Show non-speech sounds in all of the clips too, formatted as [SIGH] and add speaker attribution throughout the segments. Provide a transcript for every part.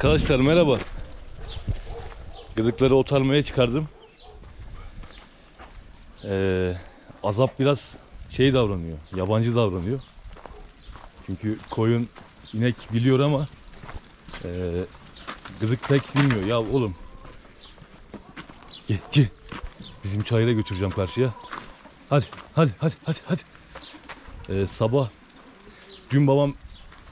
Speaker 1: Arkadaşlar merhaba. Gıdıkları otarmaya çıkardım. Ee, azap biraz şey davranıyor, yabancı davranıyor. Çünkü koyun, inek biliyor ama ee, gıdık pek bilmiyor. Ya oğlum, gel, gel. Bizim çayıra götüreceğim karşıya. Hadi, hadi, hadi, hadi, hadi. Ee, sabah, dün babam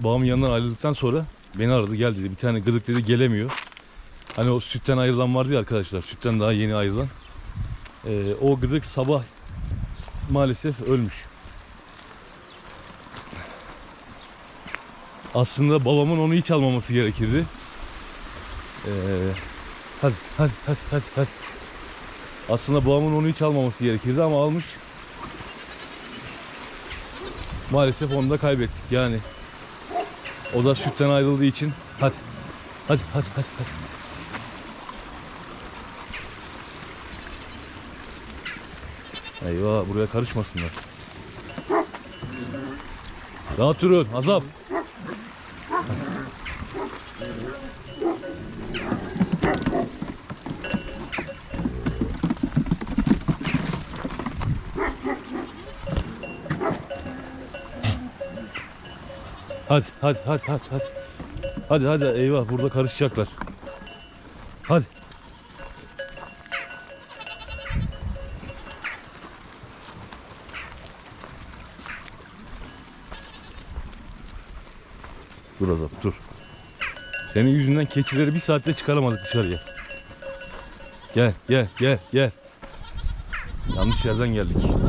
Speaker 1: babamın yanından ayrıldıktan sonra beni aradı gel dedi bir tane gıdık dedi gelemiyor. Hani o sütten ayrılan vardı ya arkadaşlar sütten daha yeni ayrılan. Ee, o gıdık sabah maalesef ölmüş. Aslında babamın onu hiç almaması gerekirdi. Ee, hadi hadi hadi hadi hadi. Aslında babamın onu hiç almaması gerekirdi ama almış. Maalesef onu da kaybettik yani. O da sütten ayrıldığı için hadi. Hadi hadi hadi hadi. Eyvah buraya karışmasınlar. Rahat durun azap. Hadi hadi hadi hadi hadi. Hadi hadi eyvah burada karışacaklar. Hadi. Dur Azap dur. Senin yüzünden keçileri bir saatte çıkaramadık dışarıya. Gel gel gel gel. Yanlış yerden geldik.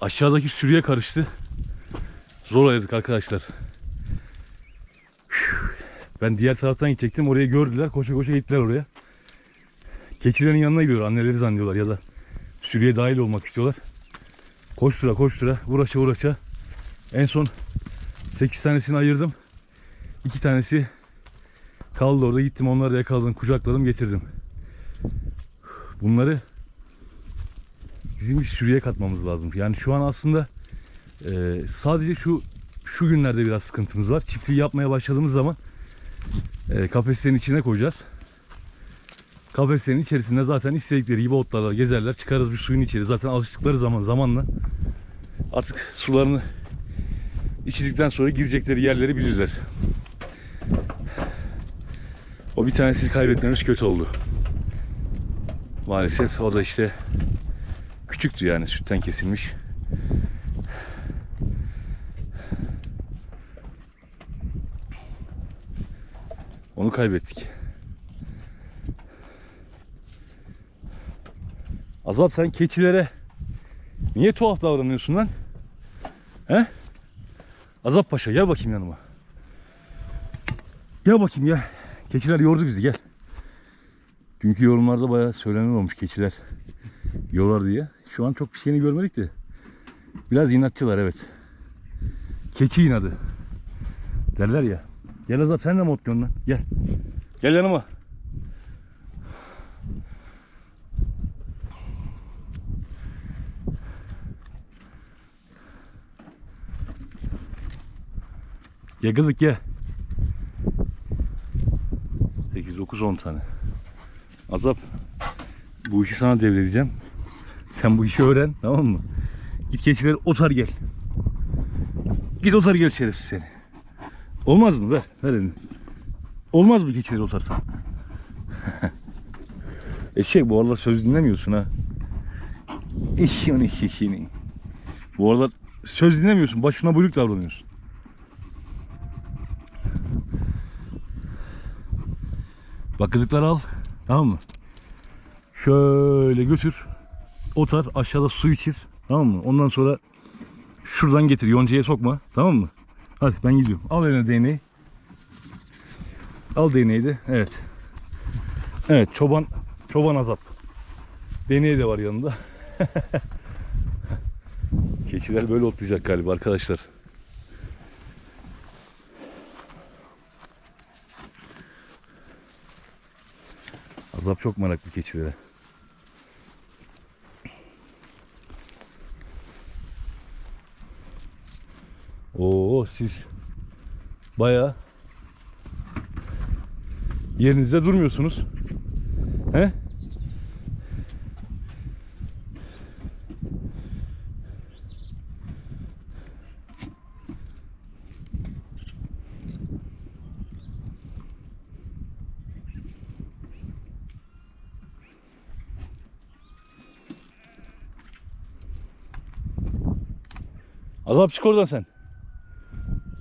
Speaker 1: Aşağıdaki sürüye karıştı. Zor ayırdık arkadaşlar. Ben diğer taraftan gidecektim. Orayı gördüler. Koşa koşa gittiler oraya. Keçilerin yanına gidiyor. Anneleri zannediyorlar ya da sürüye dahil olmak istiyorlar. Koştura koştura uğraşa uğraşa en son 8 tanesini ayırdım. 2 tanesi kaldı orada. Gittim onları da yakaladım. Kucakladım getirdim. Bunları bizim sürüye katmamız lazım. Yani şu an aslında e, sadece şu şu günlerde biraz sıkıntımız var. Çiftliği yapmaya başladığımız zaman e, kafeslerin içine koyacağız. Kafeslerin içerisinde zaten istedikleri gibi otlarla gezerler. Çıkarız bir suyun içeri. Zaten alıştıkları zaman zamanla artık sularını içildikten sonra girecekleri yerleri bilirler. O bir tanesini kaybetmemiz kötü oldu. Maalesef o da işte küçüktü yani sütten kesilmiş. Onu kaybettik. Azap sen keçilere niye tuhaf davranıyorsun lan? He? Azap Paşa gel bakayım yanıma. Gel bakayım gel. Keçiler yordu bizi gel. Dünkü yorumlarda bayağı söylenen olmuş keçiler yolar diye. Şu an çok bir şeyini görmedik de. Biraz inatçılar evet. Keçi inadı. Derler ya. Gel Azap sen de mi otluyorsun? Gel. Gel yanıma. Yakaladık ya. 8, 9, 10 tane. Azap. Bu işi sana devredeceğim. Sen bu işi öğren tamam mı? Git keçileri otar gel. Git otar gel şerefsiz seni. Olmaz mı? Ver. Ver elini. Olmaz mı keçileri otarsan? [LAUGHS] Eşek bu aralar söz dinlemiyorsun ha. İşin işini. Bu aralar söz dinlemiyorsun. Başına buyruk davranıyorsun. Bakırlıkları al. Tamam mı? Şöyle götür. Otar aşağıda su içir. Tamam mı? Ondan sonra şuradan getir. Yoncaya sokma. Tamam mı? Hadi ben gidiyorum. Al eline değneği. Al değneği de. Evet. Evet çoban çoban azap. Değneği de var yanında. [LAUGHS] Keçiler böyle otlayacak galiba arkadaşlar. Azap çok meraklı keçilere. Oo siz baya yerinizde durmuyorsunuz. He? Azap çık oradan sen.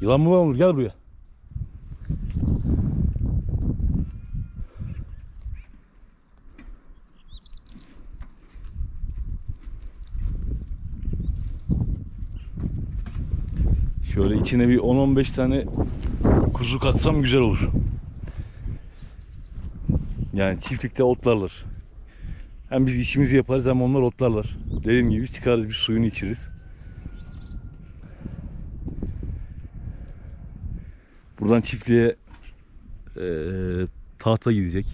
Speaker 1: Yılan mı olur gel buraya. Şöyle içine bir 10-15 tane kuzu katsam güzel olur. Yani çiftlikte otlarlar. Hem biz işimizi yaparız hem onlar otlarlar. Dediğim gibi çıkarız bir suyunu içeriz. Buradan çiftliğe eee, tahta gidecek.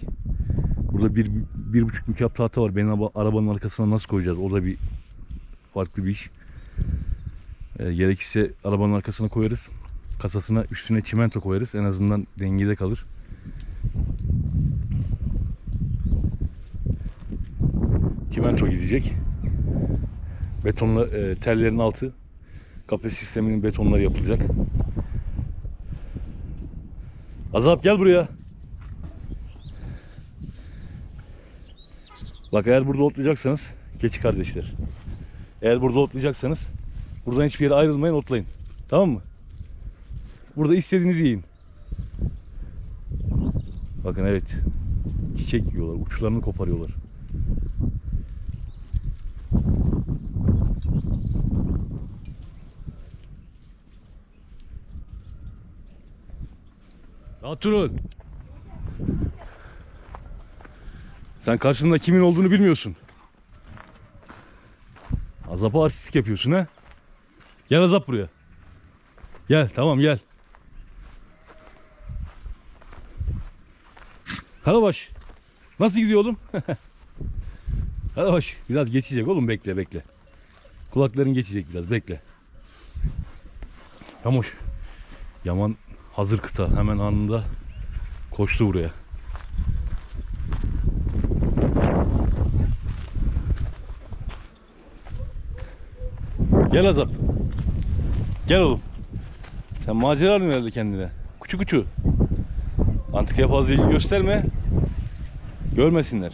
Speaker 1: Burada bir, bir buçuk mükap tahta var. Benim araba- arabanın arkasına nasıl koyacağız? O da bir farklı bir iş. Eee, gerekirse arabanın arkasına koyarız. Kasasına üstüne çimento koyarız. En azından dengede kalır. Çimento gidecek. Betonla eee, tellerin altı kafe sisteminin betonları yapılacak. Azap gel buraya. Bak eğer burada otlayacaksanız keçi kardeşler. Eğer burada otlayacaksanız buradan hiçbir yere ayrılmayın otlayın. Tamam mı? Burada istediğinizi yiyin. Bakın evet. Çiçek yiyorlar. Uçlarını koparıyorlar. Rahat durun. Sen karşında kimin olduğunu bilmiyorsun. Azap'a artistlik yapıyorsun ha? Gel Azap buraya. Gel tamam gel. Karabaş. Nasıl gidiyor oğlum? [LAUGHS] Karabaş biraz geçecek oğlum bekle bekle. Kulakların geçecek biraz bekle. Yamuş. Yaman hazır kıta hemen anında koştu buraya. Gel Azap. Gel oğlum. Sen macera arıyorsun herhalde kendine. Kuçu kuçu. Antikaya fazla ilgi gösterme. Görmesinler.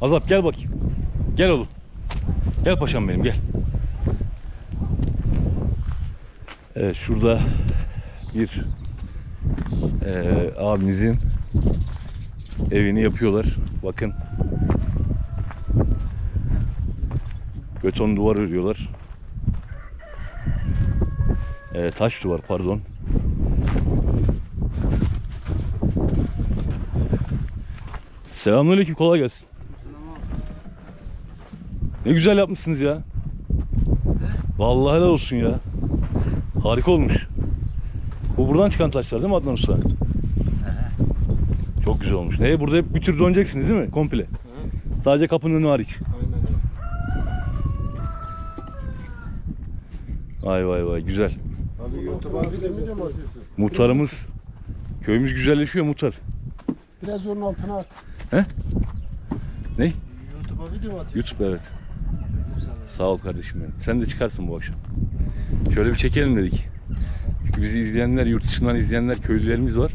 Speaker 1: Azap gel bakayım. Gel oğlum. Gel paşam benim gel. Evet şurada bir eee, abimizin evini yapıyorlar. Bakın. Beton duvar örüyorlar. Eee, taş duvar pardon. Selamünaleyküm kolay gelsin. Ne güzel yapmışsınız ya. Vallahi helal olsun ya. Harika olmuş. Bu buradan çıkan taşlar değil mi Adnan Usta? Çok güzel olmuş. Ne? Burada hep bir tür döneceksiniz değil mi? Komple. Sadece kapının önü hariç.
Speaker 2: Aynen öyle.
Speaker 1: Vay vay vay güzel.
Speaker 2: Abi YouTube abi de mi de mi atıyorsun?
Speaker 1: Muhtarımız köyümüz güzelleşiyor muhtar.
Speaker 2: Biraz onun altına at.
Speaker 1: Ne?
Speaker 2: YouTube'a video mu atıyorsun?
Speaker 1: YouTube evet. Sağ ol kardeşim benim. Sen de çıkarsın bu akşam. Şöyle bir çekelim dedik. Çünkü bizi izleyenler, yurt dışından izleyenler köylülerimiz var.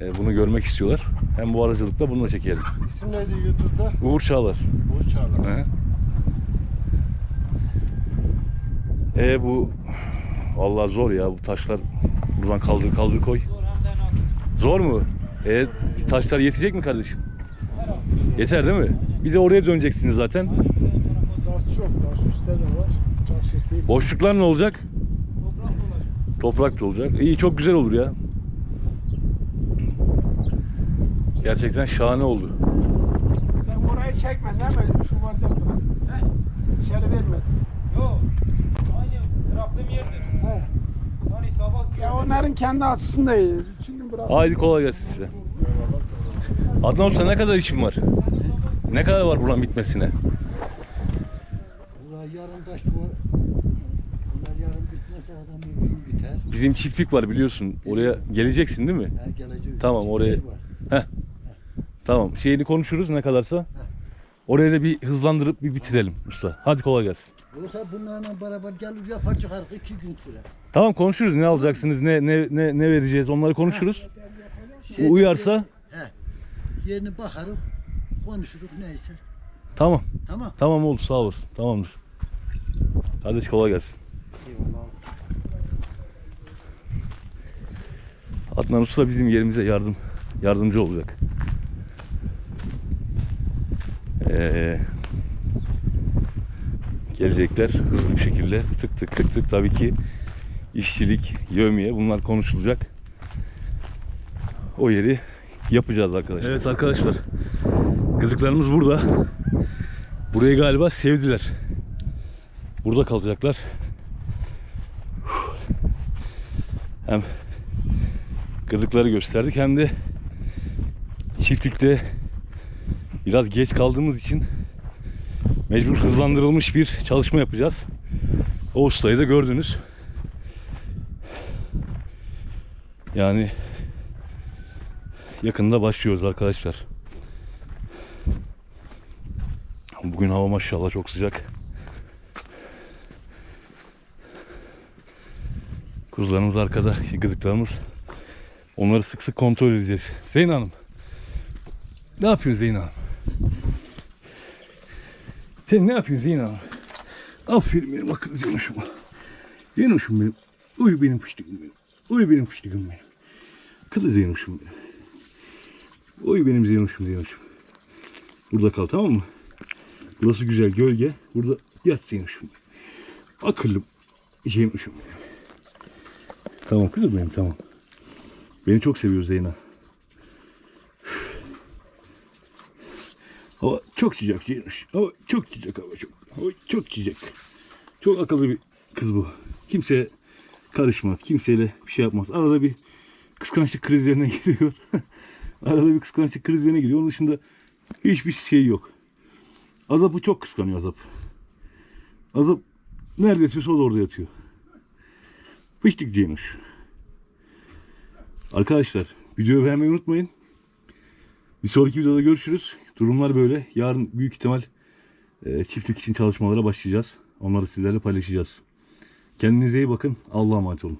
Speaker 1: Ee, bunu görmek istiyorlar. Hem bu aracılıkla bunu da çekelim.
Speaker 2: İsim neydi YouTube'da?
Speaker 1: Uğur Çağlar.
Speaker 2: Uğur Çağlar.
Speaker 1: Hı. E bu vallahi zor ya bu taşlar buradan kaldır kaldır koy. Zor mu? E taşlar yetecek mi kardeşim? Yeter değil mi? Bir de oraya döneceksiniz zaten.
Speaker 2: Taş çok, taş üstte de var. Taş yok değil.
Speaker 1: Boşluklar ne olacak? Toprak da olacak. İyi çok güzel olur ya. Gerçekten şahane oldu.
Speaker 2: Sen orayı çekme değil mi? Şu vaziyet bırak. İçeri verme.
Speaker 3: Yok. Aynı bıraktığım yerdir.
Speaker 2: He.
Speaker 3: Yani sabah
Speaker 2: Ya onların kendi açısında iyi. Çünkü bırak.
Speaker 1: Haydi kolay gelsin size. Adnan Usta ne kadar işin var? Ne kadar var buranın bitmesine?
Speaker 4: Bunlar yarım taş duvar. Bunlar yarım bitmez. adam bir
Speaker 1: Bizim çiftlik var biliyorsun. Oraya geleceksin değil mi?
Speaker 4: Ha, gelecek.
Speaker 1: Tamam, oraya-
Speaker 4: İşi var.
Speaker 1: Tamam. Şeyini konuşuruz ne kadarsa. Oraya da bir hızlandırıp bir bitirelim usta. Hadi kolay gelsin.
Speaker 4: Yoksa bunlarla beraber gelir yapar çıkar iki gün sürer.
Speaker 1: Tamam konuşuruz. Ne alacaksınız? Ne ne ne ne vereceğiz? Onları konuşuruz.
Speaker 4: Şey-
Speaker 1: Bu uyarsa
Speaker 4: He. Yerini bakarız, konuşuruz neyse.
Speaker 1: tamam.
Speaker 4: Tamam.
Speaker 1: Tamam oldu sağ olasın. Tamamdır. Kardeş kolay gelsin. Adnan Usta bizim yerimize yardım yardımcı olacak. Ee, gelecekler hızlı bir şekilde tık tık tık tık tabii ki işçilik, yövmiye bunlar konuşulacak. O yeri yapacağız arkadaşlar. Evet arkadaşlar. Gıdıklarımız burada. Burayı galiba sevdiler. Burada kalacaklar. Hem gıdıkları gösterdik hem de çiftlikte biraz geç kaldığımız için mecbur hızlandırılmış bir çalışma yapacağız. O ustayı da gördünüz. Yani yakında başlıyoruz arkadaşlar. Bugün hava maşallah çok sıcak. Kuzularımız arkada, gıdıklarımız. Onları sık sık kontrol edeceğiz. Zeyn Hanım. Ne yapıyorsun Zeyn Hanım? Sen ne yapıyorsun Zeyn Hanım? Aferin benim akıllı Zeynoş'uma. Zeynoş'um benim. Uyu benim fıştıkım benim. Uyu benim fıştıkım benim. Akıllı Zeynoş'um benim. Uyu benim Zeynoş'um Zeynoş'um. Burada kal tamam mı? Burası güzel gölge. Burada yat Zeynoş'um. Akıllım Zeynoş'um benim. Tamam kızım benim tamam. Beni çok seviyor Zeyna. Hava çok sıcak Zeynoş. Hava çok sıcak hava çok. Hava çok sıcak. Çok akıllı bir kız bu. Kimseye karışmaz. Kimseyle bir şey yapmaz. Arada bir kıskançlık krizlerine [LAUGHS] giriyor. Arada bir kıskançlık krizlerine giriyor. Onun dışında hiçbir şey yok. Azap'ı çok kıskanıyor Azap. Azap neredeyse o da orada yatıyor. Fıştık Ceymuş. Arkadaşlar videoyu beğenmeyi unutmayın. Bir sonraki videoda görüşürüz. Durumlar böyle. Yarın büyük ihtimal e, çiftlik için çalışmalara başlayacağız. Onları sizlerle paylaşacağız. Kendinize iyi bakın. Allah'a emanet olun.